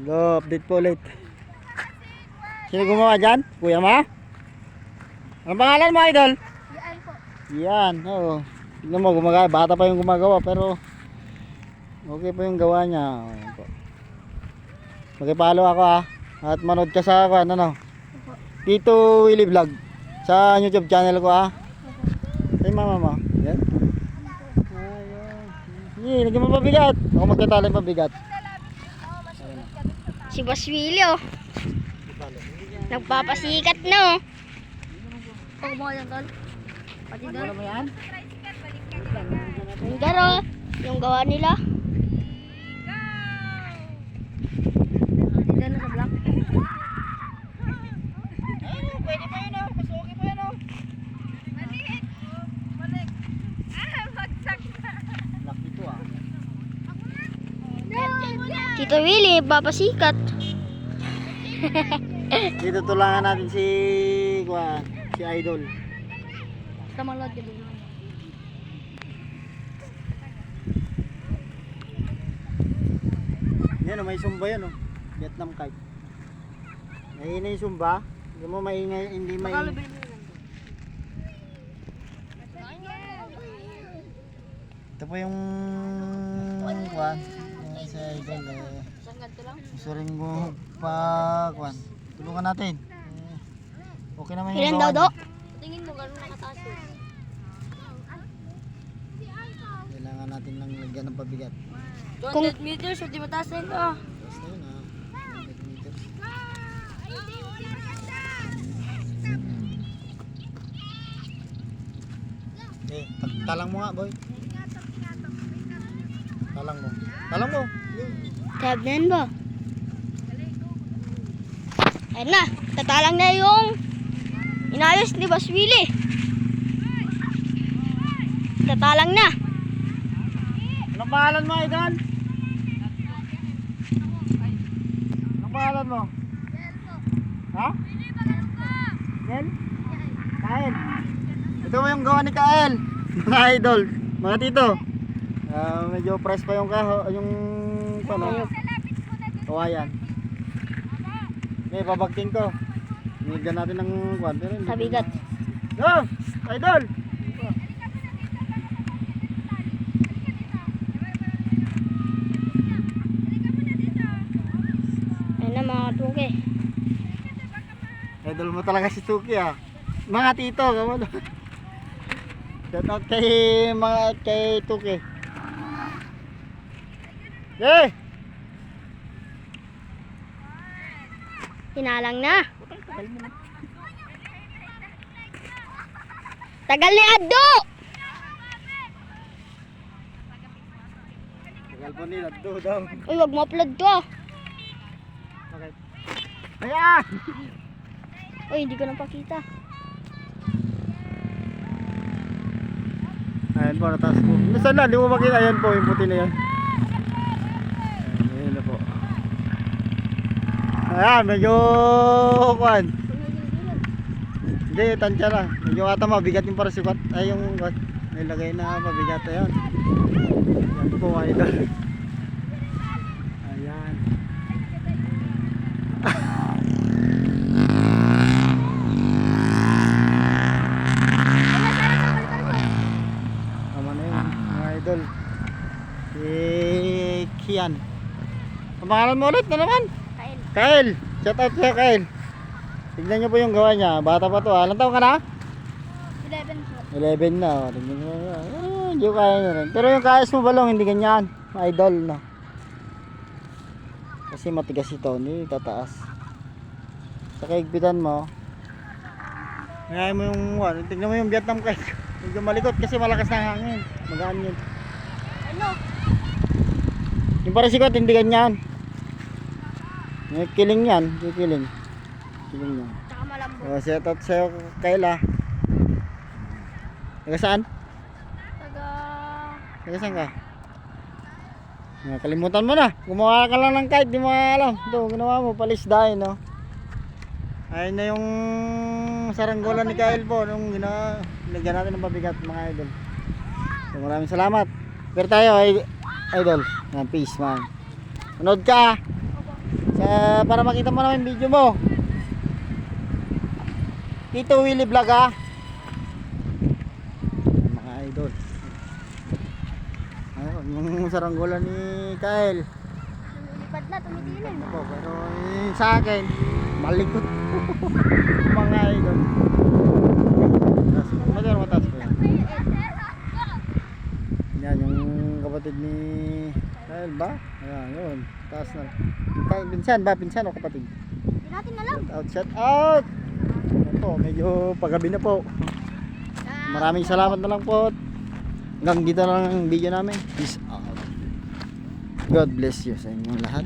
Go, update po ulit. Sino gumawa dyan? Kuya Ma? Anong pangalan mo, idol? Yan po. Yan, oo. Tignan mo, gumagawa. Bata pa yung gumagawa, pero okay pa yung gawa niya. Makipalo ako ah. At manood ka sa ako, ano, Tito Willie Vlog. Sa YouTube channel ko ah. Ay, mama mo. Yan. Ayun. Lagyan mo pabigat. Ako magkatala yung pabigat. Si Boss Willie oh. Nagpapasikat na oh. Pag mo yan tol. Pati doon. Ano mo yan? Yung garo. Yung gawa nila. Pati doon sa block. Ayun, pwede pa yun oh. Mas okay pa yun oh. Maliit. Oh, balik. Ah, bagsak na. Laki to ah. Tito Willie, papasikat. Dito tulangan natin si Kuan, si Idol. Basta malod ka doon. Yan oh, may sumba yan oh. Vietnam kite. Mahina yung sumba. Hindi mo maingay, hindi may... Ito po yung Kuan. Yung si Idol eh. Gusto rin mo pa Kuan. Tulungan natin. Eh, Okay naman Ilan yung daw gawa do? niya. Tingin mo gano'n nakataas yun. Kailangan natin ng lagyan ng pabigat. 200 meters, hindi mataas na ito. Yun ah. 100 meters. Eh, ta- talang mo nga, boy. Talang mo. Talang mo. Tab na yan ba? Ayun na, tatalang na yung inayos ni Boss Willie. Tatalang na. Anong pangalan mo, Idol? Anong pangalan mo? Ha? Kael? Kael. Ito mo yung gawa ni Kael. Mga idol. Mga tito. Ah, medyo fresh pa yung kaho, yung pano. Kawayan. Okay, babagting ko. Nigyan natin ng kwan. pero hindi- Sabigat. Go! Idol! Ayun na mga tuke. Idol mo talaga si Tuki ah. Mga tito, kamo Shout out kay mga kay Tuki. Eh! Hinalang na. Tagal ni Addo! Tagal po nila, do daw. Uy, wag mo upload to. Bakit? Ayan! Uy, hindi ko napakita. Ayan po, nataas po. Nasaan na? Di mo makita. Ayan po, yung puti na yan. Ayan, ayan na po. Ayan, medyo kwan. Hindi, tansya lang. Medyo ata mabigat yung parasukat. Ay, yung kwan. Nilagay na mabigat. Ayan. Ayan po, idol. Ayan. Tama na yun, mga idol. Si Kian. Ang pangalan mo ulit na naman? Kyle. Shout out sa'yo, Kyle. Tignan niyo po yung gawa niya. Bata pa to. ah. Ilang taon ka na? 11 11 na. Oh. Tignan niyo. Ah, hindi ko kaya niya rin. Pero yung kayas mo balong, hindi ganyan. Idol na. Kasi matigas ito. Hindi tataas. Sa kaigpitan mo. Ngayon mo yung, ano, tignan mo yung Vietnam kite. Medyo malikot kasi malakas na ang hangin. Magaan yun. Ano? Yung parasikot, hindi ganyan. Yung kiling yan. Yung kiling. Yan. Tsaka malambot. Oh, shout out sa'yo, Kayla. Taga saan? Taga... Taga saan ka? Ah, kalimutan mo na. Gumawa ka lang ng kite, di mo alam. Ito, ginawa mo, palisdahin, no? Ayun na yung saranggola ni Kyle po, nung gina, nilagyan natin ng pabigat, mga idol. So, maraming salamat. Pero tayo, ay, idol. Yan, peace, man. Manood ka. Sa, para makita mo naman yung video mo. Tito Willie Vlog ha. Mga idol. Ayun, yung saranggola ni Kyle. Lumilipad na, tumitilin. Ako, pero yung sa akin, malikot. mga idol. Taas, magkano mataas ko yan? Yan, yung kapatid ni Kyle ba? Ayan, yun. Taas na. Pinsan ba? Pinsan o kapatid? Hindi natin alam. Shout out, shout out! Po, medyo paggabi na po. Maraming salamat na lang po. Hanggang dito na lang ang video namin. Peace out. God bless you sa inyong lahat.